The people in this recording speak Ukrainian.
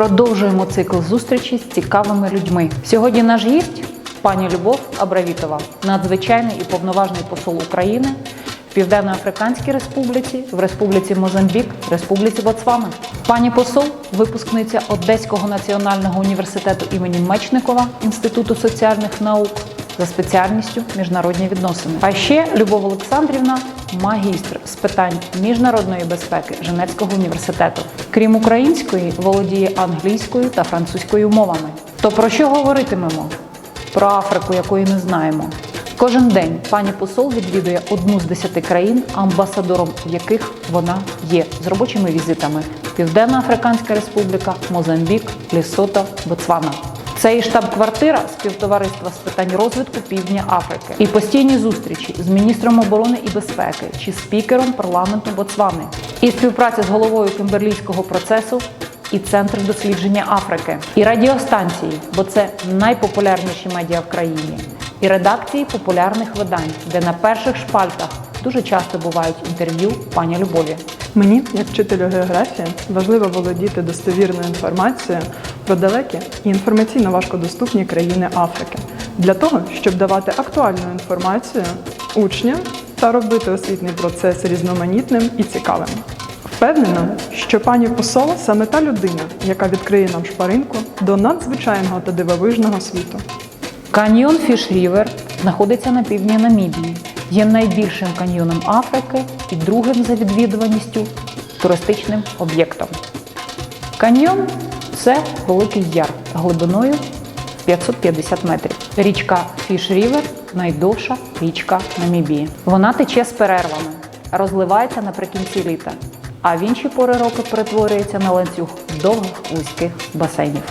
Продовжуємо цикл зустрічі з цікавими людьми. Сьогодні наш гість пані Любов Абравітова, надзвичайний і повноважний посол України в Південно-Африканській Республіці, в Республіці Мозамбік, Республіці Ботсвана. Пані посол, випускниця Одеського національного університету імені Мечникова Інституту соціальних наук за спеціальністю міжнародні відносини. А ще Любов Олександрівна магістр з питань міжнародної безпеки Женевського університету. Крім української, володіє англійською та французькою мовами. То про що говоритимемо? Про Африку, якої не знаємо. Кожен день пані посол відвідує одну з десяти країн, амбасадором яких вона є з робочими візитами: Південна Африканська Республіка, Мозамбік, Лісото, Ботсвана. Це і штаб-квартира співтовариства з питань розвитку Півдня Африки. І постійні зустрічі з міністром оборони і безпеки чи спікером парламенту Ботсвани, і співпраця з головою Кимберлійського процесу і Центр дослідження Африки, і радіостанції, бо це найпопулярніші медіа в країні, і редакції популярних видань, де на перших шпальтах дуже часто бувають інтерв'ю пані Любові. Мені, як вчителю географії, важливо володіти достовірною інформацією про далекі і інформаційно важкодоступні країни Африки для того, щоб давати актуальну інформацію учням та робити освітній процес різноманітним і цікавим. Впевнена, що пані посол саме та людина, яка відкриє нам шпаринку до надзвичайного та дивовижного світу. Каньйон Фіш Рівер знаходиться на півдні Намібії, є найбільшим каньйоном Африки і другим за відвідуваністю туристичним об'єктом. Каньйон це великий яр глибиною 550 метрів. Річка Фіш Рівер найдовша річка Намібії. Вона тече з перервами, розливається наприкінці літа, а в інші пори року перетворюється на ланцюг довгих вузьких басейнів.